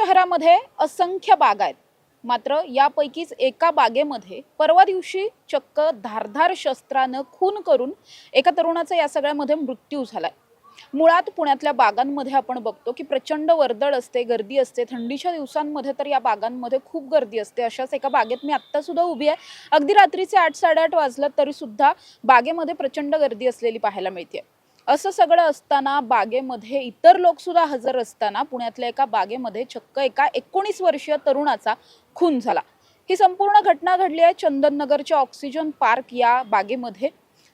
शहरामध्ये असंख्य बागा आहेत. मात्र यापैकीच एका बागेमध्ये परवा दिवशी चक्क धारधार शस्त्रानं खून करून एका तरुणाचा या सगळ्यामध्ये मृत्यू झालाय. मुळात पुण्यातल्या बागांमध्ये आपण बघतो की प्रचंड वर्दळ असते गर्दी असते. थंडीच्या दिवसांमध्ये तर या बागांमध्ये खूप गर्दी असते. अशाच एका बागेत मी आत्ता सुद्धा उभी आहे. अगदी रात्रीचे आठ साडेआठ वाजलं तरी सुद्धा बागेमध्ये प्रचंड गर्दी असलेली पाहायला मिळते असं सगळं असताना बागेमध्ये इतर लोकसुद्धा हजर असताना पुण्यातल्या एका बागेमध्ये चक्क एका एकोणीस वर्षीय तरुणाचा खून झाला. ही संपूर्ण घटना घडली आहे चंदननगरच्या ऑक्सिजन पार्क या बागेमध्ये.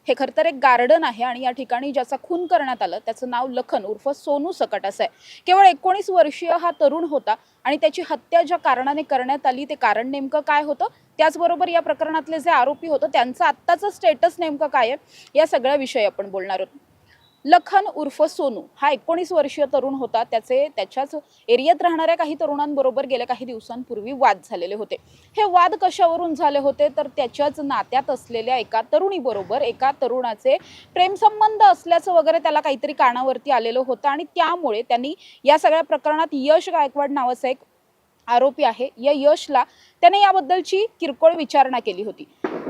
हे खरं तर एक गार्डन आहे आणि या ठिकाणी ज्याचा खून करण्यात आलं त्याचं नाव लखन उर्फ सोनू सकट असं आहे. केवळ एकोणीस वर्षीय हा तरुण होता आणि त्याची हत्या ज्या कारणाने करण्यात आली ते कारण नेमकं काय होतं? त्याचबरोबर या प्रकरणातले जे आरोपी होतं त्यांचं आत्ताचं स्टेटस नेमकं काय आहे? या सगळ्या विषयी आपण बोलणार आहोत. लखन उर्फ सोनू हा एकोणीस वर्षीय तरुण होता. त्याचे त्याच्याच एरियात राहणाऱ्या काही तरुणांबरोबर गेल्या काही दिवसांपूर्वी वाद झालेले होते. हे वाद कशावरून झाले होते? तर त्याच्याच नात्यात असलेल्या एका तरुणीबरोबर एका तरुणाचे प्रेमसंबंध असल्याचं वगैरे त्याला काहीतरी कानावरती आलेलं होतं आणि त्यामुळे त्यांनी या सगळ्या प्रकरणात यश गायकवाड नावाचा एक आरोपी आहे. या यशला त्याने याबद्दलची किरकोळ विचारणा केली होती.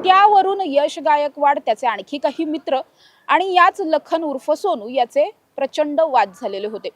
त्यावरून यश गायकवाड त्याचे आणखी काही मित्र आणि याच लखन उर्फ सोनू याचे प्रचंड वाद झालेले होते.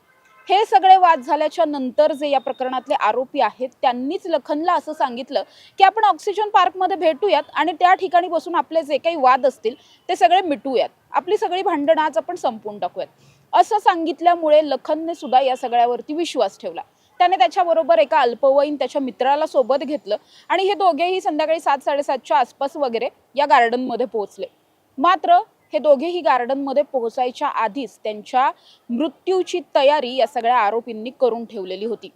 हे सगळे वाद झाल्याच्यानंतर जे या प्रकरणातले आरोपी आहेत त्यांनीच लखनला असं सांगितलं की आपण ऑक्सिजन पार्कमध्ये भेटूयात आणि त्या ठिकाणी बसून आपले जे काही वाद असतील ते सगळे मिटूयात. आपली सगळी भांडणं आज आपण संपवून टाकूयात. असं सांगितल्यामुळे लखनने सुद्धा या सगळ्यावरती विश्वास ठेवला. त्याने त्याच्याबरोबर एका अल्पवयीन त्याच्या मित्राला सोबत घेतलं आणि हे दोघेही संध्याकाळी सात साडेसातच्या आसपास वगैरे या गार्डनमध्ये पोहोचले. मात्र हे दोघेही गार्डनमध्ये पोहोचायच्या आधीच त्यांच्या मृत्यूची तयारी या सगळ्या आरोपींनी करून ठेवलेली होती.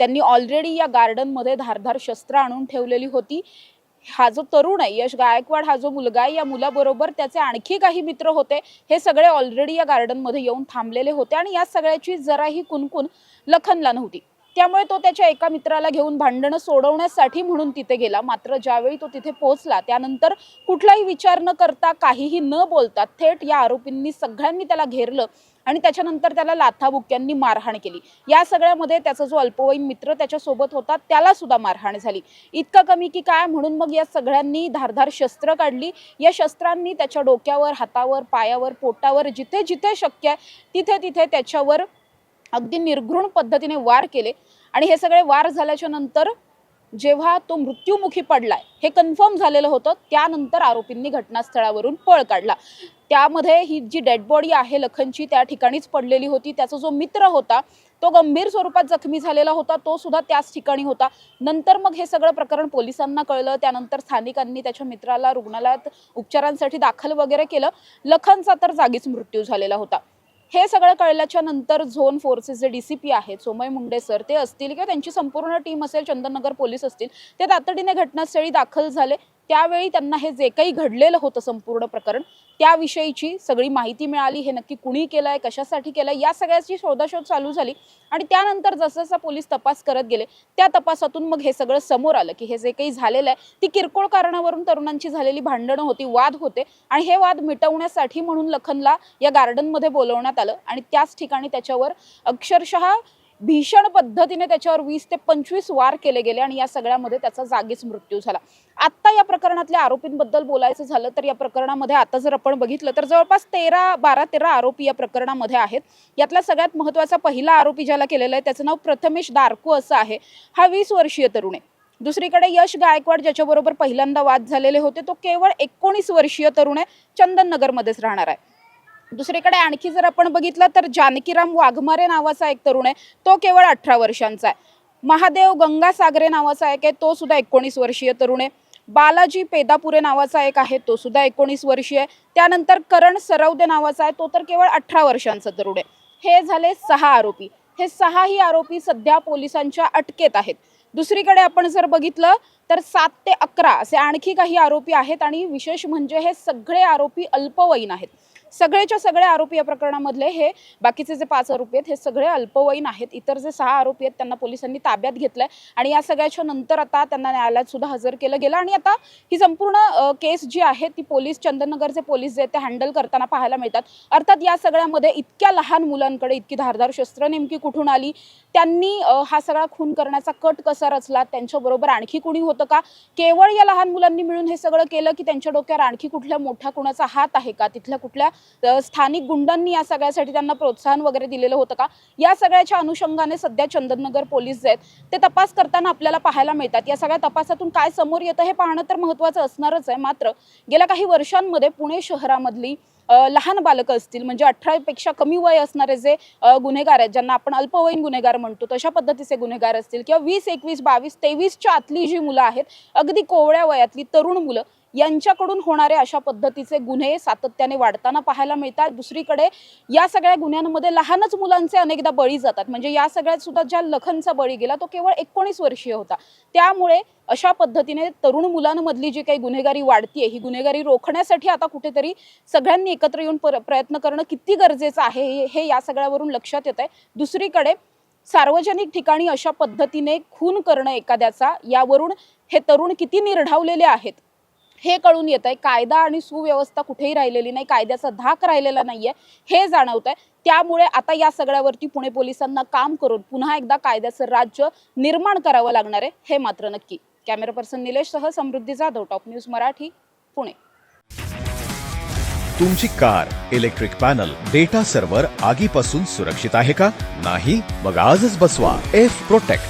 त्यांनी ऑलरेडी या गार्डनमध्ये धारधार शस्त्र आणून ठेवलेली होती. हा जो तरुण आहे यश गायकवाड हा जो मुलगा आहे या मुलाबरोबर त्याचे आणखी काही मित्र होते. हे सगळे ऑलरेडी या गार्डनमध्ये येऊन थांबलेले होते आणि या सगळ्याची जराही कुणकुण लखनला नव्हती. त्यामुळे तो त्याच्या एका मित्राला घेऊन भांडणं सोडवण्यासाठी म्हणून तिथे गेला. मात्र ज्यावेळी तो तिथे पोहोचला त्यानंतर कुठलाही विचार न करता काहीही न बोलता थेट या आरोपींनी सगळ्यांनी त्याला घेरलं आणि त्याच्यानंतर त्याला लाथाबुक्यांनी मारहाण केली. या सगळ्यामध्ये त्याचा जो अल्पवयीन मित्र त्याच्यासोबत होता त्याला सुद्धा मारहाण झाली. इतकं कमी की काय? म्हणून मग या सगळ्यांनी धारधार शस्त्र काढली. या शस्त्रांनी त्याच्या डोक्यावर हातावर पायावर पोटावर जिथे जिथे शक्य आहे तिथे तिथे त्याच्यावर अगदी निर्घृण पद्धतीने वार केले. आणि हे सगळे वार झाल्याच्यानंतर जेव्हा तो मृत्युमुखी पडलाय हे कन्फर्म झालेलं होतं. त्यानंतर आरोपींनी घटनास्थळावरून पळ काढला. त्यामध्ये ही जी डेड बॉडी आहे लखनची त्या ठिकाणीच पडलेली होती. त्याचा जो मित्र होता तो गंभीर स्वरूपात जखमी झालेला होता. तो सुद्धा त्याच ठिकाणी होता. नंतर मग हे सगळं प्रकरण पोलिसांना कळलं. त्यानंतर स्थानिकांनी त्याच्या मित्राला रुग्णालयात उपचारांसाठी दाखल वगैरे केलं. लखनचा तर जागीच मृत्यू झालेला होता. हे सगळं कळल्याच्या नंतर झोन फोर्सेस जे डी सी पी आहेत सोमय मुंडे सर ते असतील किंवा त्यांची संपूर्ण टीम असेल चंदननगर पोलीस असतील ते तातडीने घटनास्थळी दाखल झाले. त्यावेळी त्यांना हे जे काही घडलेलं होतं संपूर्ण प्रकरण त्याविषयीची सगळी माहिती मिळाली. हे नक्की कुणी केलंय कशासाठी केलंय या सगळ्याची शोधाशोध चालू झाली. आणि त्यानंतर जसं जसा पोलीस तपास करत गेले त्या तपासातून मग हे सगळं समोर आलं की हे जे काही झालेलं आहे ती किरकोळ कारणावरून तरुणांची झालेली भांडणं होती वाद होते. आणि हे वाद मिटवण्यासाठी म्हणून लखनला या गार्डनमध्ये बोलवण्यात आलं. आणि त्याच ठिकाणी त्याच्यावर अक्षरशः भीषण पद्धतीने त्याच्यावर वीस ते पंचवीस वार केले गेले आणि या सगळ्यामध्ये त्याचा जागीच मृत्यू झाला. आत्ता या प्रकरणातल्या आरोपींबद्दल बोलायचं झालं तर या प्रकरणामध्ये आता जर आपण बघितलं तर जवळपास तेरा बारा तेरा आरोपी या प्रकरणामध्ये आहेत. यातला सगळ्यात महत्त्वाचा पहिला आरोपी ज्याला केलेला आहे त्याचं नाव प्रथमेश दारकू असं आहे. हा वीस वर्षीय तरुण आहे. दुसरीकडे यश गायकवाड ज्याच्याबरोबर पहिल्यांदा वाद झालेले होते तो केवळ एकोणीस वर्षीय तरुण आहे चंदननगरमध्येच राहणार आहे. दुसरीकडे आणखी जर आपण बघितलं तर जानकीराम वाघमारे नावाचा एक तरुण आहे. तो केवळ अठरा वर्षांचा आहे. महादेव गंगासागरे नावाचा एक आहे. तो सुद्धा एकोणीस वर्षीय तरुण आहे. बालाजी पेदापुरे नावाचा एक आहे. तो सुद्धा एकोणीस वर्षीय आहे. त्यानंतर करण सरवदे नावाचा आहे. तो तर केवळ अठरा वर्षांचा तरुण आहे. हे झाले सहा आरोपी. हे सहाही आरोपी सध्या पोलिसांच्या अटकेत आहेत. दुसरीकडे आपण जर बघितलं तर सात ते अकरा असे आणखी काही आरोपी आहेत आणि विशेष म्हणजे हे सगळे आरोपी अल्पवयीन आहेत. सगळेच्या सगळे आरोपी या प्रकरणामधले हे बाकीचे जे पाच आरोपी आहेत हे सगळे अल्पवयीन आहेत. इतर जे सहा आरोपी आहेत त्यांना पोलिसांनी ताब्यात घेतलंय. आणि या सगळ्याच्या नंतर आता त्यांना न्यायालयात सुद्धा हजर केलं गेलं. आणि आता ही संपूर्ण केस जी आहे ती पोलीस चंदननगरचे पोलीस जे ते हँडल करताना पाहायला मिळतात. अर्थात या सगळ्यामध्ये इतक्या लहान मुलांकडे इतकी धारदार शस्त्र नेमकी कुठून आली? त्यांनी हा सगळा खून करण्याचा कट कसा रचला? त्यांच्याबरोबर आणखी कुणी होतं का? केवळ या लहान मुलांनी मिळून हे सगळं केलं की त्यांच्या डोक्यावर आणखी कुठल्या मोठ्या कुणाचा हात आहे का? तिथल्या कुठल्या स्थानिक गुंडांनी या सगळ्यासाठी त्यांना प्रोत्साहन वगैरे दिलेलं होतं का? या सगळ्याच्या अनुषंगाने सध्या चंदननगर पोलीस जे आहेत ते तपास करताना आपल्याला पाहायला मिळतात. या सगळ्या तपासातून काय समोर येतं हे पाहणं तर महत्त्वाचं असणारच आहे. मात्र गेल्या काही वर्षांमध्ये पुणे शहरामधली लहान बालकं असतील म्हणजे अठरापेक्षा कमी वय असणारे जे गुन्हेगार आहेत ज्यांना आपण अल्पवयीन गुन्हेगार म्हणतो तशा पद्धतीचे गुन्हेगार असतील किंवा वीस एकवीस बावीस तेवीसच्या आतली जी मुलं आहेत अगदी कोवळ्या वयातली तरुण मुलं यांच्याकडून होणारे अशा पद्धतीचे गुन्हे सातत्याने वाढताना पाहायला मिळतात. दुसरीकडे या सगळ्या गुन्ह्यांमध्ये लहानच मुलांचे अनेकदा बळी जातात. म्हणजे या सगळ्यात सुद्धा ज्या लखनचा बळी गेला तो केवळ एकोणीस वर्षीय होता. त्यामुळे अशा पद्धतीने तरुण मुलांमधली जी काही गुन्हेगारी वाढतीये ही गुन्हेगारी रोखण्यासाठी आता कुठेतरी सगळ्यांनी एकत्र येऊन प्रयत्न करणं किती गरजेचं आहे हे- हे या सगळ्यावरून लक्षात येत आहे दुसरीकडे सार्वजनिक ठिकाणी अशा पद्धतीने खून करणं एखाद्याचा यावरून हे तरुण किती निर्ढावलेले आहेत हे कळून येत आहे कायदा आणि सुव्यवस्था कुठेही राहिलेली नाही कायद्याचा धाक राहिलेला नाहीये हे जाणवत आहे त्यामुळे आता या सगळ्यावरती पुणे पोलिसांना काम करून पुन्हा एकदा कायद्याचं राज्य निर्माण करावं लागणार आहे हे मात्र नक्की. कॅमेरा पर्सन निलेशसह समृद्धी जाधव टॉप न्यूज मराठी पुणे. तुमची car electric panel data server आगीपासून सुरक्षित आहे का? नाही? मग आजच बसवा. F protect.